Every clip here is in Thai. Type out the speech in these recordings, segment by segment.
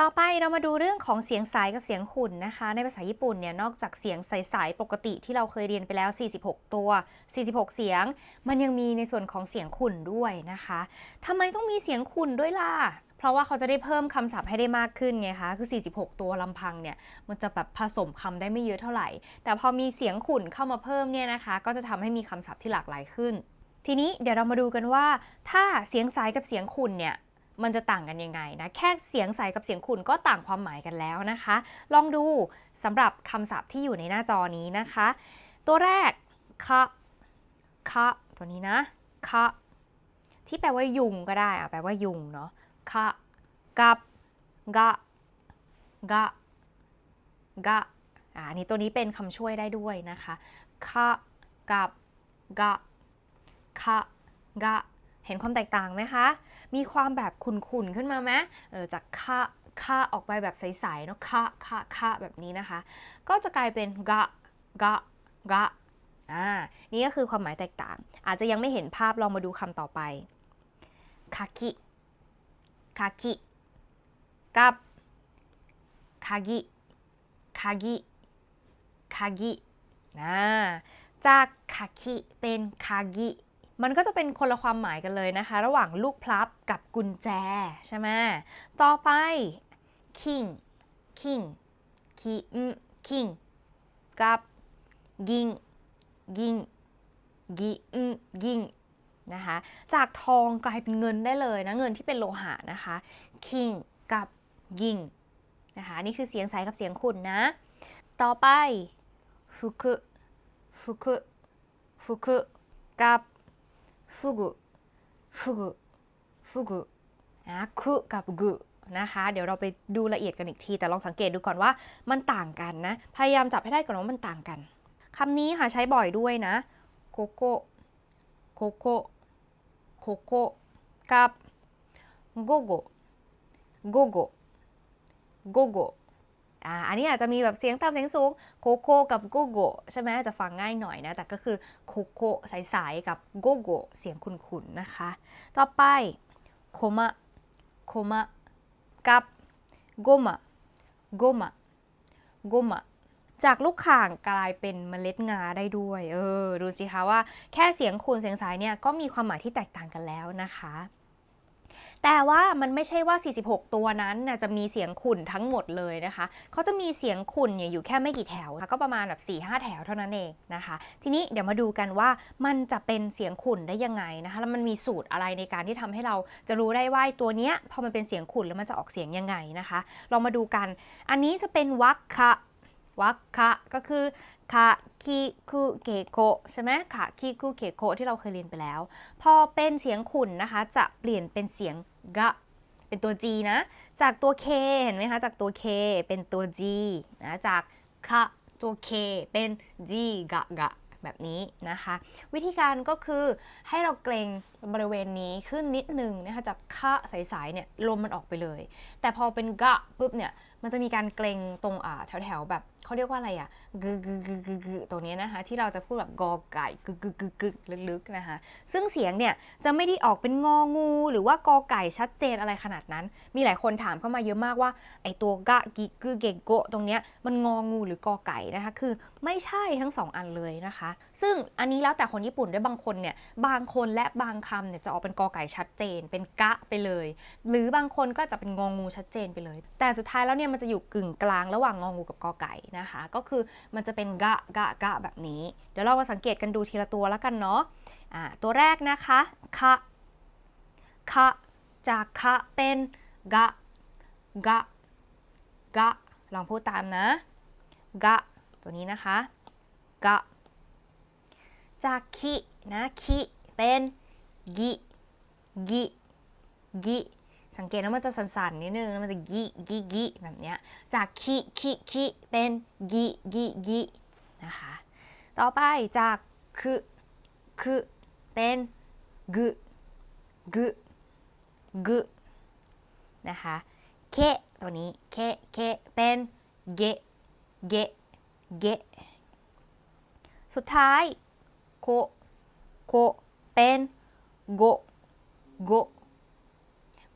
ต่อไปเรามาดูเรื่องของเสียงสายกับเสียงขุ่นนะคะ ในภาษาญี่ปุ่นเนี่ยนอกจากเสียงใสๆปกติที่เราเคยเรียนไปแล้ว 46 ตัว 46 เสียง มันยังมีในส่วนของเสียงขุ่นด้วยนะคะทำไมต้องมีเสียงขุ่นด้วยล่ะเพราะว่าเขาจะได้เพิ่มคำศัพท์ให้ได้มากขึ้นไงคะ คือ 46 ตัวลำพังเนี่ย มันจะแบบผสมคำได้ไม่เยอะเท่าไหร่ แต่พอมีเสียงขุ่นเข้ามาเพิ่มเนี่ยนะคะ ก็จะทำให้มีคำศัพท์ที่หลากหลายขึ้น ทีนี้เดี๋ยวเรามาดูกันว่า ถ้าเสียงสายกับเสียงขุ่นเนี่ยมันจะต่างกันยังไงนะ แค่เสียงใสกับเสียงขุ่นก็ต่างความหมายกันแล้วนะคะ ลองดูสำหรับคำศัพท์ที่อยู่ในหน้าจอนี้นะคะ ตัวแรกคะคะตัวนี้นะคะที่แปลว่ายุงก็ได้อะแปลว่ายุงเนาะคะกับกะกะกะอ่านนี้ตัวนี้เป็นคำช่วยได้ด้วยนะคะคะกับกะ คะกะเห็นความแตกต่างไหมคะ มีความแบบขุ่นๆ ขึ้นมาไหมเออจากคะคะออกไปแบบใสๆเนาะคะคะคะแบบนี้นะคะ ก็จะกลายเป็นกะกะกะอ่านี่ก็คือความหมายแตกต่าง อาจจะยังไม่เห็นภาพลองมาดูคำต่อไปคากิคากิกับคากิคากิคากินะจากคากิเป็นคากิ มันก็จะเป็นคนละความหมายกันเลยนะคะ ระหว่างลูกพลับกับกุญแจใช่ไหมต่อไป king king คิม king กับกิงกิงกิมกิงนะคะจากทองกลายเป็นเงินได้เลยนะ เงินที่เป็นโลหะนะคะ king กับกิงนะคะนี่คือเสียงใสกับเสียงขุ่นนะ ต่อไปฟุกุฟุกุฟุกุกับ ฟุกุฟุกุฟุกุนะคุกับกุนะคะ เดี๋ยวเราไปดูละเอียดกันอีกที แต่ลองสังเกตดูก่อนว่ามันต่างกันนะ พยายามจับให้ได้ก่อนว่ามันต่างกันคำนี้ค่ะใช้บ่อยด้วยนะโกโก้โกโก้โกโก้กับโกโก้โกโก้โกโก้ อ่าอันนี้อาจจะมีแบบเสียงต่ำเสียงสูงโคโค่กับโกโก้ใช่ไหมจะฟังง่ายหน่อยนะ แต่ก็คือโคโค่ใสๆกับโกโก้เสียงขุ่นๆนะคะ ต่อไปโคมะโคมะกับโกมะโกมะโกมะจากลูกข่างกลายเป็นเมล็ดงาได้ด้วย เออ ดูสิคะว่าแค่เสียงขุ่นเสียงสายเนี่ยก็มีความหมายที่แตกต่างกันแล้วนะคะ แต่ว่ามันไม่ใช่ว่า 46 ตัวนั้นนะจะมีเสียงขุ่นทั้งหมดเลยนะคะเขาจะมีเสียงขุ่นอยู่แค่ไม่กี่แถวะะก็ประมาณแบบ4 5แถวเท่านั้นเองนะคะ ทีนี้เดี๋ยวมาดูกันว่ามันจะเป็นเสียงขุ่นได้ยังไงนะคะแล้วมันมีสูตรอะไรในการที่ทำให้เราจะรู้ได้ว่าตัวเนี้ยพอมันเป็นเสียงขุ่นแล้วมันจะออกเสียงยังไงนะคะเรามาดูกัน อันนี้จะเป็นวักคะวักคะก็คือคะคิคุเกโกใช่ไหมคะคิคุเกโกที่เราเคยเรียนไปแล้ว พอเป็นเสียงขุ่นนะคะ จะเปลี่ยนเป็นเสียง กะเป็นตัว G นะ จากตัว K เห็นไหมคะ จากตัว K เป็นตัว G นะ จากคะตัว K เป็น G กะกะแบบนี้นะคะ วิธีการก็คือให้เราเกรง บริเวณนี้ขึ้นนิดนึงนะคะจากคะใสๆเนี่ยลมมันออกไปเลย แต่พอเป็นกะปุ๊บเนี่ยมันจะมีการเกรงตรงอ่าแถวๆแบบเขาเรียกว่าอะไรอะกึกกึกกึกกึกกึกตรงนี้นะคะที่เราจะพูดแบบกอไก่กึกกึกกึกกึกลึกๆนะคะซึ่งเสียงเนี่ยจะไม่ได้ออกเป็นงองูหรือว่ากอไก่ชัดเจนอะไรขนาดนั้น มีหลายคนถามเข้ามาเยอะมากว่าไอตัวกะกิกึเกโกะตรงเนี้ยมันงองูหรือกอไก่นะคะคือไม่ใช่ทั้งสองอันเลยนะคะ ซึ่งอันนี้แล้วแต่คนญี่ปุ่นด้วยบางคนเนี่ยบางคนและบางคำเนี่ยจะออกเป็นกอไก่ชัดเจน เป็นกะไปเลย หรือบางคนก็จะเป็นงองูชัดเจนไปเลย แต่สุดท้ายแล้วเนี่ยมันจะอยู่กึ่งกลางระหว่างงองูกับกอไก่นะคะ ก็คือมันจะเป็นกะกะกะแบบนี้ เดี๋ยวเรามาสังเกตกันดูทีละตัวแล้วกันเนาะอ่าตัวแรกนะคะคะคะจากคะเป็นกะกะกะลองพูดตามนะกะตัวนี้นะคะกะจากคินะคิเป็น กิกิกิสังเกตว่ามันจะสั่นๆนิดนึงแล้วมันจะกิกิกิแบบเนี้ยจากคิคิคิเป็นกิกิกินะคะต่อไปจากคือคือเป็นกุกุกุนะคะเคตัวนี้เคเคเป็นเกเกเกสุดท้ายโคโคเป็น โกโก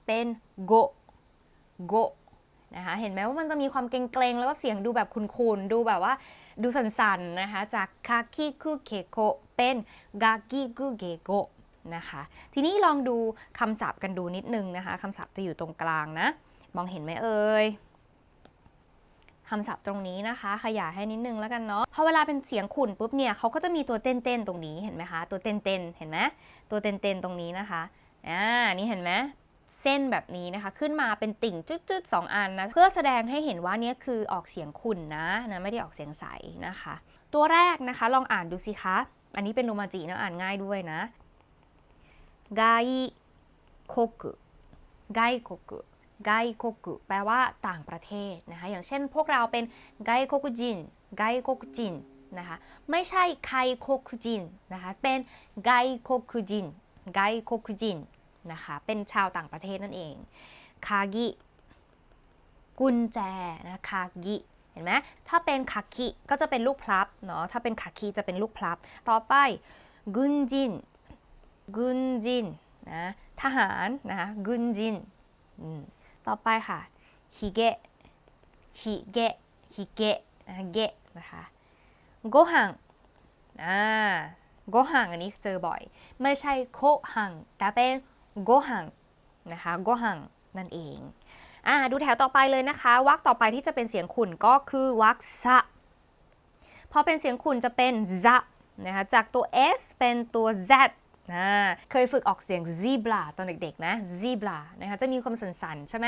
เป็นโกโกนะคะเห็นไหมว่ามันจะมีความเกรงๆ แล้วก็เสียงดูแบบคุนๆ ดูแบบว่าดูสันๆนะคะจากคาคิคุเคโกเป็นกากิกุเกโกนะคะทีนี้ลองดูคำศัพท์กันดูนิดนึงนะคะคำศัพท์จะอยู่ตรงกลางนะ มองเห็นไหมเอ่ย คำศัพท์ตรงนี้นะคะ ขยายให้นิดนึงแล้วกันเนาะพอเวลาเป็นเสียงขุ่นปุ๊บเนี่ยเขาก็จะมีตัวเต้นๆตรงนี้เห็นไหมคะ ตัวเต้นๆเห็นไหมตัวเต้นๆตรงนี้นะคะอ่านี่เห็นไหมเส้นแบบนี้นะคะ ขึ้นมาเป็นติ่งจุดๆสองอันนะเพื่อแสดงให้เห็นว่านี่คือออกเสียงขุ่นนะนะไม่ได้ออกเสียงใสนะคะ ตัวแรกนะคะลองอ่านดูสิคะอันนี้เป็นโรมาจินะอ่านง่ายด้วยนะไกโคกุไกโคกุ ไกโคกุแปลว่าต่างประเทศนะคะอย่างเช่นพวกเราเป็นไกโคกุจินไกโคกุจินนะคะไม่ใช่ไคโคกุจินนะคะเป็นไกโคกุจินไกโคกุจินนะคะเป็นชาวต่างประเทศนั่นเองคากิกุญแจนะคากิเห็นไหมถ้าเป็นคาคิก็จะเป็นลูกพลับเนาะถ้าเป็นคาคิจะเป็นลูกพลับ ต่อไปกุนจินกุนจินนะทหารนะคะกุนจินอืม ต่อไปค่ะฮิเกะฮิเกะฮิเกะนะเกะนะคะโกหังอ่าโกหังอันนี้เจอบ่อย ไม่ใช่โคหังแต่เป็นโกหังนะคะโกหังนั่นเองอ่าดูแถวต่อไปเลยนะคะวรรคต่อไปที่จะเป็นเสียงขุ่นก็คือวรรคซะพอเป็นเสียงขุ่นจะเป็น z นะคะจากตัว s เป็นตัว z นะเคยฝึกออกเสียง zebra ตอนเด็กๆนะ zebra นะคะจะมีความสั่นๆ ใช่ไหม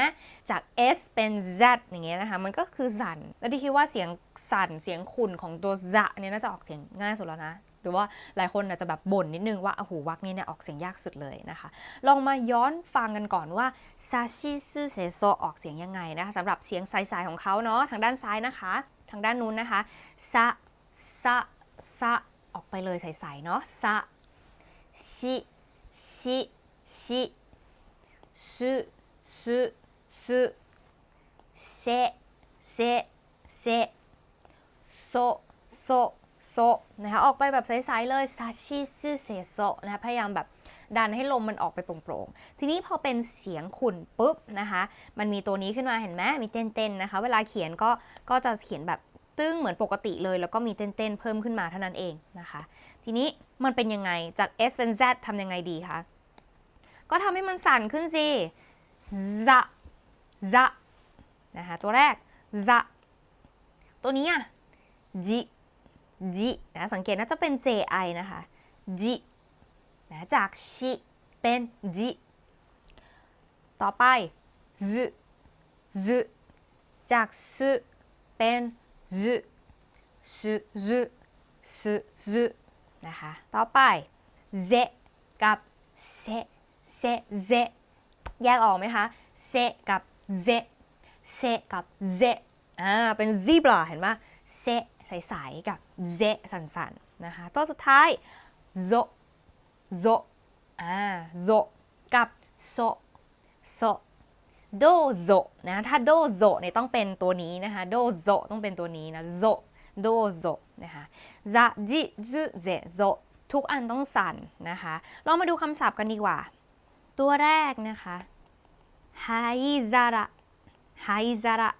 จาก s เป็น z อย่างเงี้ยนะคะ มันก็คือสั่น แล้วที่คิดว่าเสียงสั่นเสียงขุ่นของตัว z เนี่ยน่าจะออกเสียงง่ายสุดแล้วนะ หรือว่าหลายคนอาจจะแบบบ่นนิดนึงว่าโอ้โหวรรคนี้เนี่ยออกเสียงยากสุดเลยนะคะ ลองมาย้อนฟังกันก่อนว่าซาชิซึเซโซออกเสียงยังไงนะคะสำหรับเสียงสายๆของเขาเนาะทางด้านซ้ายนะคะ ทางด้านนู้นนะคะซะซะซะออกไปเลยใสๆเนาะซะ ชิชิชิสุสุสุเซเซเซโซโซโซนะคะออกไปแบบใสๆเลยซาชิซึเซโซนะคะพยายามแบบดันให้ลมมันออกไปโปร่งๆ ทีนี้พอเป็นเสียงขุ่นปุ๊บนะคะ มันมีตัวนี้ขึ้นมาเห็นไหมมีเต้นๆนะคะ เวลาเขียนก็ก็จะเขียนแบบ ตึ้งเหมือนปกติเลย แล้วก็มีเต้นๆเพิ่มขึ้นมาเท่านั้นเองนะคะ ทีนี้มันเป็นยังไงจาก S เป็น Z ทำยังไงดีคะก็ทำให้มันสั่นขึ้นสิซะซะนะคะตัวแรกซะตัวนี้อะจิจินะสังเกตน่าจะเป็น JI นะคะจินะจากชิเป็นจิต่อไป z z จากสุเป็น z สุสุสุสุนะคะ ต่อไป z กับเซเซเซแยกออกไหมคะเซกับเซเซกับเซอ่า เป็น zebra เห็นไหมเซใสๆกับเซสันๆ นะคะ ตัวสุดท้ายโซโซอ่าโซกับโซโซ โดโซนะถ้าโดโซเนี่ยต้องเป็นตัวนี้นะคะโดโซต้องเป็นตัวนี้นะโซโดโซนะคะซาจิซึเซโซทุกอันต้องสั่นนะคะเรามาดูคำศัพท์กันดีกว่า ตัวแรกนะคะไฮซาระไฮซาระ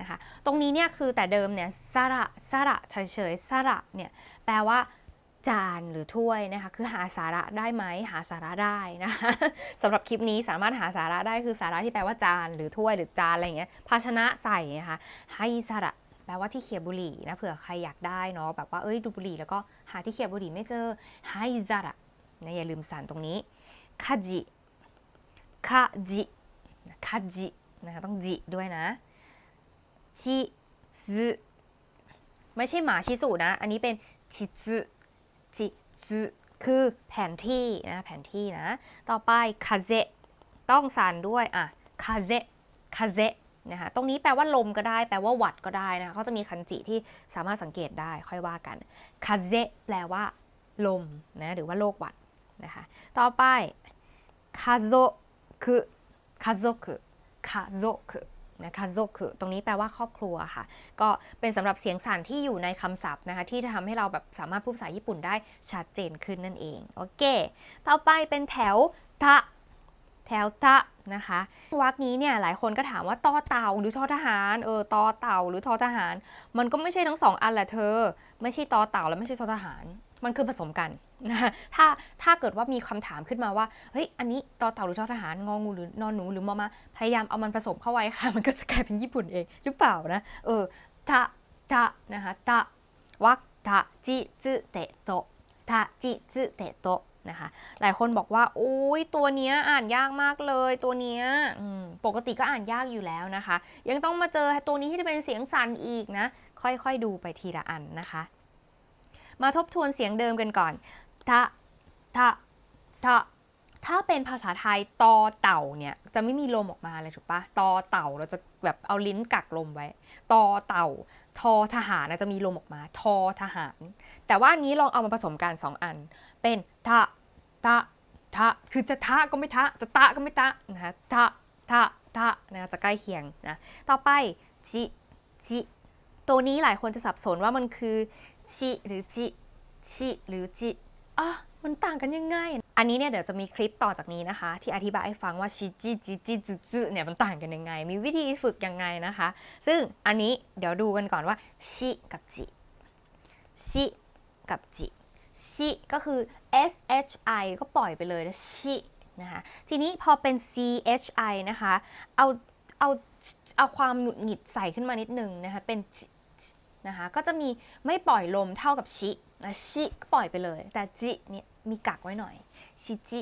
นะคะตรงนี้เนี่ยคือแต่เดิมเนี่ยซาระซาระเฉยๆซาระเนี่ยแปลว่า จานหรือถ้วยนะคะ คือหาสาระได้ไหมหาสาระได้นะคะสำหรับคลิปนี้สามารถหาสาระได้คือสาระที่แปลว่าจาน หรือถ้วยหรือจานอะไรอย่างเงี้ยภาชนะใส่นะคะไฮซาระแปลว่าที่เขียบบุหรี่นะเผื่อใครอยากได้เนาะแบบว่าเอ้ยดูบุหรี่แล้วก็หาที่เขียบบุหรี่ไม่เจอไฮซาระนะอย่าลืมสารตรงนี้คาจิคาจิคาจินะคะต้องจิด้วยนะชิซึไม่ใช่หมาชิสุนะ อันนี้เป็นชิซึ ชิซึคือแผนที่นะแผนที่นะ ต่อไปคาเซต้องสานด้วยอะคาเซคาเซนะคะตรงนี้แปลว่าลมก็ได้ แปลว่าหวัดก็ได้นะคะเขาจะมีคันจิที่สามารถสังเกตได้ค่อยว่ากันคาเซแปลว่าลมนะหรือว่าโรคหวัดนะคะต่อไปคาโซคือคาโซคือคาโซคือ นะคาโซคือตรงนี้แปลว่าครอบครัวค่ะ ก็เป็นสำหรับเสียงสั่นที่อยู่ในคำศัพท์นะคะ ที่จะทำให้เราแบบสามารถพูดภาษาญี่ปุ่นได้ชัดเจนขึ้นนั่นเอง โอเค ต่อไปเป็นแถวทะแถวตะนะคะวรรคนี้เนี่ยหลายคนก็ถามว่าตอเต่าหรือทอทหารเออตอเต่าหรือทอทหาร มันก็ไม่ใช่ทั้งสองอันแหละเธอ ไม่ใช่ตอเต่าและไม่ใช่ทอทหาร มันคือผสมกันนะถ้าถ้าเกิดว่ามีคำถามขึ้นมาว่าเฮ้ยอันนี้ตอเต่าหรือทอทหารงองูหรือนอนหนูหรือมอมาพยายามเอามันผสมเข้าไว้ค่ะ มันก็จะกลายเป็นญี่ปุ่นเองหรือเปล่านะเออทะทะนะคะตะวักทะจิจึเตโตทะจิจึเตโตนะคะหลายคนบอกว่า โอ้ยตัวเนี้ยอ่านยากมากเลย ตัวเนี้ยปกติก็อ่านยากอยู่แล้วนะคะ ยังต้องมาเจอตัวนี้ที่จะเป็นเสียงสั่นอีกนะ ค่อยๆดูไปทีละอันนะคะ มาทบทวนเสียงเดิมกันก่อนทะทะทะถ้าเป็นภาษาไทยตอเต่าเนี่ยจะไม่มีลมออกมาเลยถูกปะตอเต่าเราจะแบบเอาลิ้นกักลมไว้ตอเต่า ทอทหารนะจะมีลมออกมา ทอทหาร แต่ว่านนี้ลองเอามาผสมกันสองอัน เป็นทะทะทะคือจะทะก็ไม่ทะ จะตะก็ไม่ตะนะคะทะทะทะนะจะใกล้เคียงนะต่อไปจิจิตัวนี้หลายคนจะสับสนว่ามันคือ ชิหรือจิชิหรือจิอะมันต่างกันยังไง อันนี้เนี่ยเดี๋ยวจะมีคลิปต่อจากนี้นะคะ ที่อธิบายให้ฟังว่าชิจิจิจิจุจุเนี่ยมันต่างกันยังไง มีวิธีฝึกยังไงนะคะ ซึ่งอันนี้เดี๋ยวดูกันก่อนว่าชิกับจิชิกับจิชิก็คือ s h i ก็ปล่อยไปเลยนะชินะคะทีนี้พอเป็น c h i นะคะ เอาเอาเอาความหงุดหงิดใส่ขึ้นมานิดนึงนะคะเป็นจิ นะคะ ก็จะมีไม่ปล่อยลมเท่ากับชินะชิก็ปล่อยไปเลย แต่จิเนี่ยมีกักไว้หน่อย ชิจิ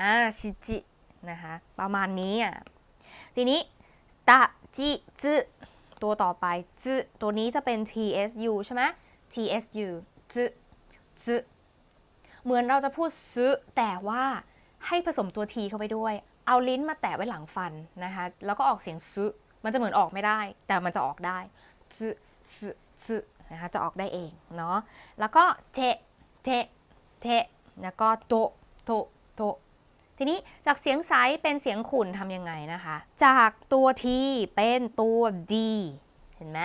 อ่า ชิจิ นะคะ ประมาณนี้อะ ทีนี้ตะจิจึตัวต่อไปจึตัวนี้จะเป็น tsu ใช่ไหม tsu จึจึเหมือนเราจะพูดซึแต่ว่าให้ผสมตัว t เข้าไปด้วย เอาลิ้นมาแตะไว้หลังฟันนะคะ แล้วก็ออกเสียงซึมันจะเหมือนออกไม่ได้ แต่มันจะออกได้ซึซึ ซึนะคะจะออกได้เองเนาะแล้วก็เทเทเทแล้วก็โตโตโตทีนี้จากเสียงไซเป็นเสียงขุนทำยังไงนะคะ จากตัวทีเป็นตัวดีเห็นไหม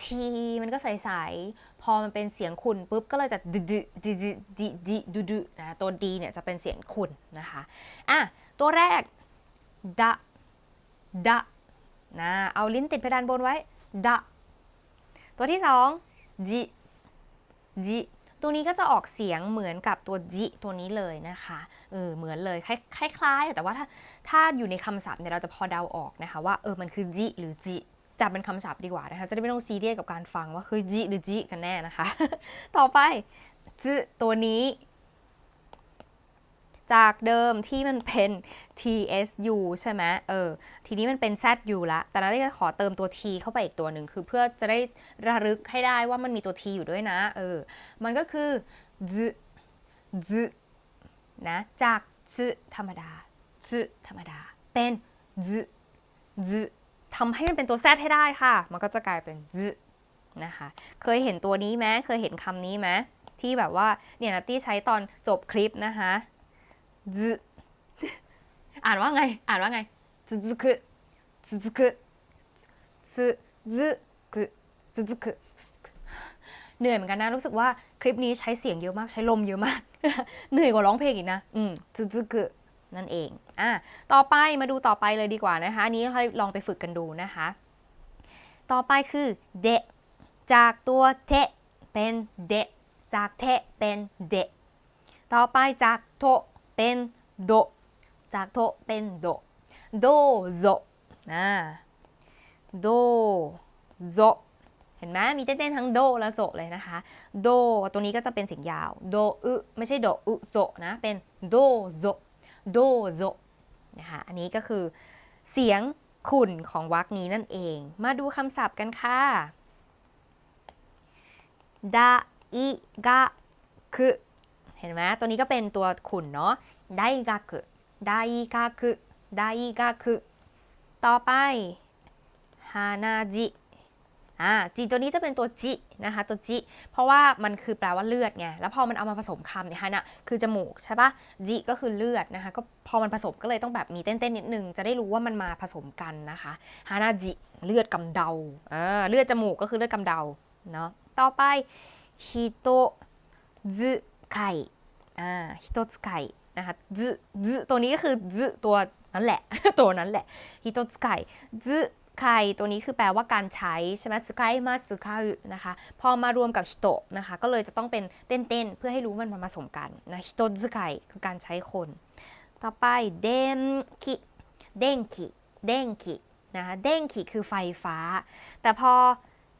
ทีมันก็ใสๆ พอมันเป็นเสียงขุนปุ๊บก็เลยจะดึดดึดดึดดึดดึดนะตัวดีเนี่ยจะเป็นเสียงขุนนะคะอะตัวแรกดะดะนะเอาลิ้นติดเพดานบนไว้ดะ ตัวที่สองจิจิตัวนี้ก็จะออกเสียงเหมือนกับตัวจิตัวนี้เลยนะคะเออเหมือนเลยคล้ายคล้ายๆ แต่ว่าถ้าถ้าอยู่ในคำศัพท์เนี่ยเราจะพอเดาออกนะคะว่าเออมันคือจิหรือจิจับเป็นคำศัพท์ดีกว่านะคะ จะได้ไม่ต้องซีเรียสกับการฟังว่าคือจิหรือจิกันแน่นะคะ ต่อไปจตัวนี้ จากเดิมที่มันเป็น tsu ใช่ไหมเออ ทีนี้มันเป็น zu ละ แต่เราจะขอเติมตัว t เข้าไปอีกตัวหนึ่ง คือเพื่อจะได้ระลึกให้ได้ว่ามันมีตัว t อยู่ด้วยนะ เออ มันก็คือ z z นะ จาก z ธรรมดา z ธรรมดา เป็น z z ทำให้มันเป็นตัว z ให้ได้ค่ะ มันก็จะกลายเป็น z นะคะ เคยเห็นตัวนี้ไหมเคยเห็นคำนี้ไหมที่แบบว่าเนี่ยนัตตี้ใช้ตอนจบคลิปนะคะ ซึอ่านว่าไง อ่านว่าไงซึซึคุซึซึคุซึซึคุซึซึคุเหนื่อยเหมือนกันนะรู้สึกว่าคลิปนี้ใช้เสียงเยอะมากใช้ลมเยอะมาก เหนื่อยกว่าร้องเพลงอีกนะ อืมซึซึคุนั่นเองอะต่อไปมาดูต่อไปเลยดีกว่านะคะอันนี้ให้ลองไปฝึกกันดูนะคะ ต่อไปคือเดะจากตัวเทเป็นเดะจากเทเป็นเดะต่อไปจากโท เป็นโด จากโทเป็นโด โดโซนะโดโซเห็นไหมมีเต้นๆทั้งโดและโซเลยนะคะ โดตัวนี้ก็จะเป็นเสียงยาว โดอึไม่ใช่โดอึโซนะ เป็นโดโซโดโซนะคะ อันนี้ก็คือเสียงขุ่นของวรรคนี้นั่นเอง มาดูคำศัพท์กันค่ะดาอิกะคือ เห็นไหมตัวนี้ก็เป็นตัวขุนเนาะไดกะคือไดกะคือไดกะคือต่อไปฮานาจิอ่าจิตัวนี้จะเป็นตัวจินะคะตัวจิเพราะว่ามันคือแปลว่าเลือดไงแล้วพอมันเอามาผสมคำเนี่ยฮานะคือจมูกใช่ปะจิก็คือเลือดนะคะก็พอมันผสมก็เลยต้องแบบมีเต้นๆนิดนึงจะได้รู้ว่ามันมาผสมกันนะคะฮานาจิเลือดกำเดาอ่าเลือดจมูกก็คือเลือดกำเดาเนาะต่อไปฮิโตซึ ไคอ่าฮิโตซึไคนะคะซึซึตัวนี้ก็คือซึตัวนั่นแหละ ตัวนั้นแหละฮิโตสไกซึไคตัวนี้คือแปลว่าการใช้ใช่ไหมสไกมาสึคานะคะ พอมารวมกับฮิโตะนะคะ ก็เลยจะต้องเป็นเต้นๆ เพื่อให้รู้มันมาผสมกันนะฮิโตซึไคคือการใช้คน ต่อไปเดนคิเด้งคิเด้งคินะคะเด้งคิคือไฟฟ้า แต่พอ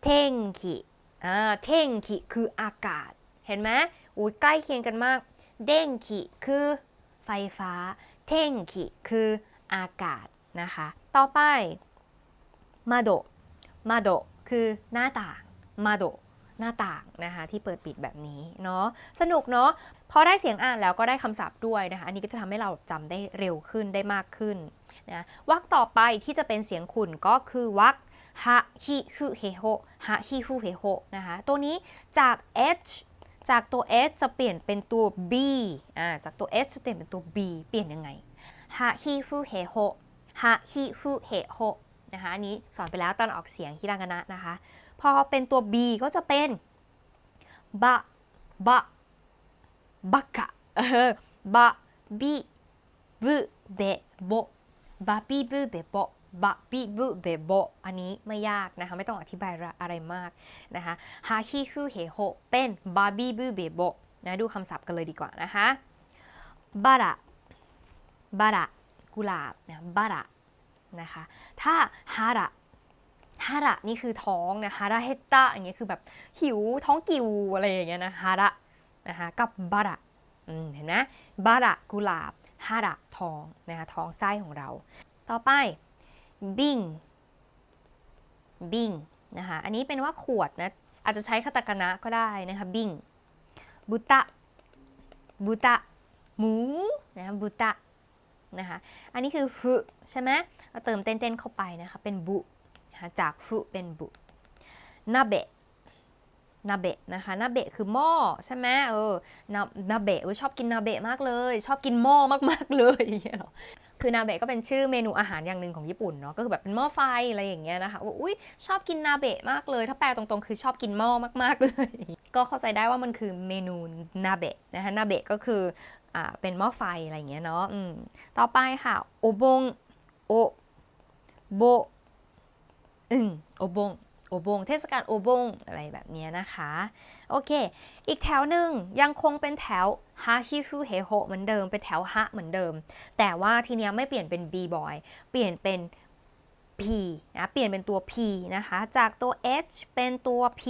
เท่งคิอ่าเท่งคิคืออากาศ เห็นไหม อุ้ยใกล้เคียงกันมาก เด้งคิคือไฟฟ้า เท่งคิคืออากาศนะคะ ต่อไปมาโดมาโดคือหน้าต่าง มาโดหน้าต่างนะคะที่เปิดปิดแบบนี้เนาะสนุกเนาะพอได้เสียงอ่านแล้วก็ได้คำศัพท์ด้วยนะคะอันนี้ก็จะทำให้เราจำได้เร็วขึ้นได้มากขึ้นนะวรรคต่อไปที่จะเป็นเสียงขุ่นก็คือวรรคฮะฮิฮุเฮโฮฮะฮิฮุเฮโฮนะคะตัวนี้จาก h จากตัว h จะเปลี่ยนเป็นตัว b อ่า จากตัว h จะเปลี่ยนเป็นตัว b เปลี่ยนยังไงฮะฮิฮุเฮโฮฮะฮิฮุเฮโฮนะคะ อันนี้สอนไปแล้วตอนออกเสียงฮิรากานะนะคะ พอเป็นตัว b ก็จะเป็นบะ บะ บักกะบะบิบุเบโบบะบิบุเบโบ บะบิบุเบโบอันนี้ไม่ยากนะคะ ไม่ต้องอธิบายอะไรมากนะคะฮาคิคุเฮโฮเป็นบะบิบุเบโบนะดูคำศัพท์กันเลยดีกว่านะคะบาระบาระกุหลาบนะบาระนะคะถ้าฮาระฮาระนี่คือท้องนะฮาระเฮตตะอย่างเงี้ยคือแบบหิวท้องกิวอะไรอย่างเงี้ยนะฮาระนะคะกับบาระเห็นไหมบาระกุหลาบฮาระท้องนะคะท้องไส้ของเรา ต่อไป บิงบิงนะคะอันนี้เป็นว่าขวดนะอาจจะใช้คาตาคานะก็ได้นะคะบิงบุตะบุตะหมูนะคะบุตะนะคะอันนี้คือฟุใช่ไหมเราเติมเต้นๆเข้าไปนะคะเป็นบุนะคะจากฟุเป็นบุนาเบะนาเบะนะคะนาเบะคือหม้อใช่ไหมเออนานาเบะชอบกินนาเบะมากเลย ชอบกินหม้อมากๆเลยอย่างเงี้ยหรอ คือนาเบะก็เป็นชื่อเมนูอาหารอย่างหนึ่งของญี่ปุ่นเนาะก็คือแบบเป็นหม้อไฟอะไรอย่างเงี้ยนะคะว่าอุ้ยชอบกินนาเบะมากเลย ถ้าแปลตรงๆ คือชอบกินหม้อมากๆเลย ก็เข้าใจได้ว่ามันคือเมนูนาเบะนะคะนาเบะก็คืออ่าเป็นหม้อไฟอะไรอย่างเงี้ยเนาะอืมต่อไปค่ะโอบงโอโบอึงโอบง โอบง เทศกาลโอบง อะไรแบบนี้นะคะ โอเค อีกแถวหนึ่งยังคงเป็นแถวฮาฮิฟูเฮโฮเหมือนเดิม เป็นแถวฮะเหมือนเดิม แต่ว่าทีเนี้ยไม่เปลี่ยนเป็น b boy เปลี่ยนเป็น p นะเปลี่ยนเป็นตัว p นะคะ จากตัว h เป็นตัว p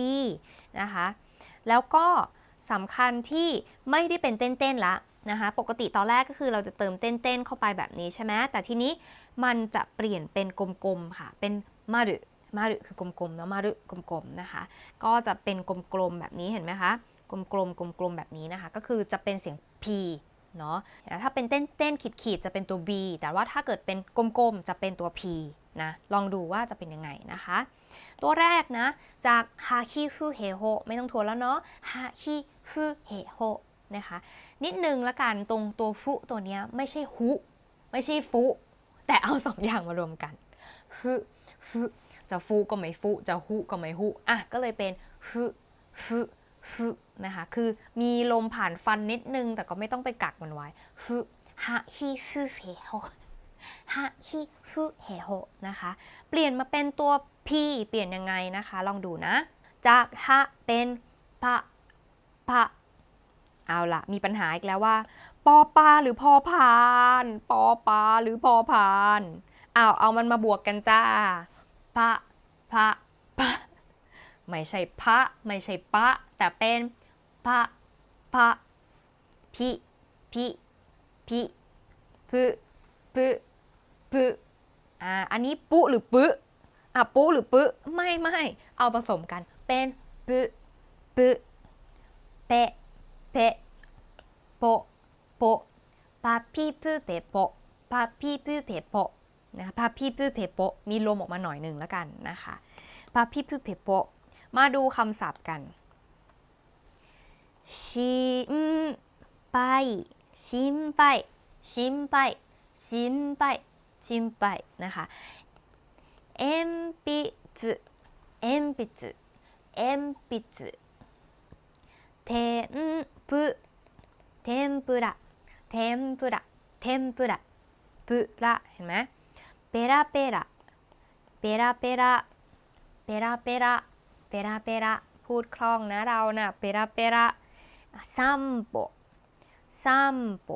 นะคะ แล้วก็สำคัญที่ไม่ได้เป็นเต้นๆละนะคะ ปกติตอนแรกก็คือเราจะเติมเต้นๆเข้าไปแบบนี้ใช่ไหมแต่ทีนี้มันจะเปลี่ยนเป็นกลมๆค่ะ เป็นมารุ มารุคือกลมๆเนาะมารุกลมๆนะคะ ก็จะเป็นกลมๆแบบนี้เห็นไหมคะกลมๆกลมๆแบบนี้นะคะ ก็คือจะเป็นเสียง p เนาะถ้าเป็นเต้นเต้นขีดขีดๆจะเป็นตัว b แต่ว่าถ้าเกิดเป็นกลมๆจะเป็นตัว p นะ ลองดูว่าจะเป็นยังไงนะคะ ตัวแรกนะ จากฮาคิฟูเฮโฮไม่ต้องทวนแล้วเนาะฮาคิฟูเฮโฮนะคะ นิดนึงละกันตรงตัวฟุตัวเนี้ยไม่ใช่ฮุ ไม่ใช่ฟุ แต่เอาสองอย่างมารวมกันฟุฟุ จะฟูก็ไม่ฟูจะฮุก็ไม่ฮุอะก็เลยเป็นฟุฟุฟุนะคะคือมีลมผ่านฟันนิดนึง แต่ก็ไม่ต้องไปกักมันไว้ฟุฮาฮิฟุเฮโฮฮาฮิฟุเฮโฮนะคะ เปลี่ยนมาเป็นตัว p เปลี่ยนยังไงนะคะ ลองดูนะ จากฮะเป็นปะปะเอาละมีปัญหาอีกแล้วว่า ปอปาหรือพอพาน ปอปาหรือพอพานเอาเอามันมาบวกกันจ้า พะพะพะไม่ใช่พะไม่ใช่ปะ แต่เป็นพะพะพิพิพิพึพึพึอ่าอันนี้ปุหรือปึอะปุหรือปึไม่ไม่เอาผสมกันเป็นปึปึเปะเปะโปะโปะปาพีพูเปะโปะปาพีพูเปะโปะ นะพาพี่พื้เพโปมีรวมออกมาหน่อยหนึ่งแล้วกันนะคะพาพี่พื้เพโปมาดูคำศัพท์กันชิมไปชิมไปชิมไปชิมไปชิมไปนะคะเอ็มปิจุเอ็มปิจุเอ็มปิจุเทมปุเทมปุระเทมปุระเทมปุระปุระเห็นไหม เปราเปราเปราเปราพูดคล่องนะเรานะเปราเปราซัมโปซัมโป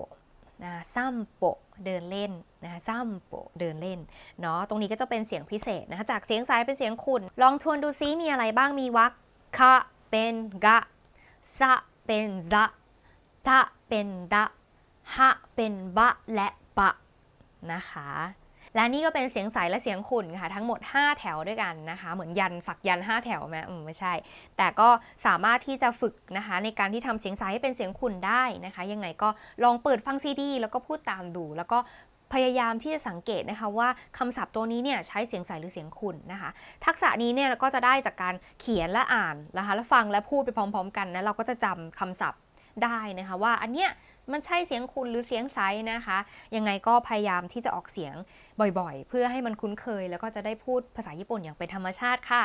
นะซัมโปเดินเล่นนะซัมโปเดินเล่นเนาะตรงนี้ก็จะเป็นเสียงพิเศษนะคะจากเสียงซ้ายเป็นเสียงขุ่นลองทวนดูซิมีอะไรบ้างมีวรรคะเป็นกะสะเป็นซะทะเป็นดะฮะเป็นบะและบะนะคะ และนี่ก็เป็นเสียงใสและเสียงขุ่นค่ะ ทั้งหมด 5 แถวด้วยกันนะคะ เหมือนยันสักยัน 5 แถวไหมอืมไม่ใช่ แต่ก็สามารถที่จะฝึกนะคะ ในการที่ทำเสียงใสให้เป็นเสียงขุ่นได้นะคะ ยังไงก็ลองเปิดฟังซีดี แล้วก็พูดตามดู แล้วก็พยายามที่จะสังเกตนะคะว่าคำศัพท์ตัวนี้เนี่ยใช้เสียงใสหรือเสียงขุ่นนะคะ ทักษะนี้เนี่ยก็จะได้จากการเขียนและอ่านนะคะแล้วฟังและพูดไปพร้อม ๆ กันนะเราก็จะจำคำศัพท์ได้นะคะว่าอันเนี้ย มันใช่เสียงคุณหรือเสียงไซนะคะ ยังไงก็พยายามที่จะออกเสียงบ่อยๆ เพื่อให้มันคุ้นเคย แล้วก็จะได้พูดภาษาญี่ปุ่นอย่างเป็นธรรมชาติค่ะ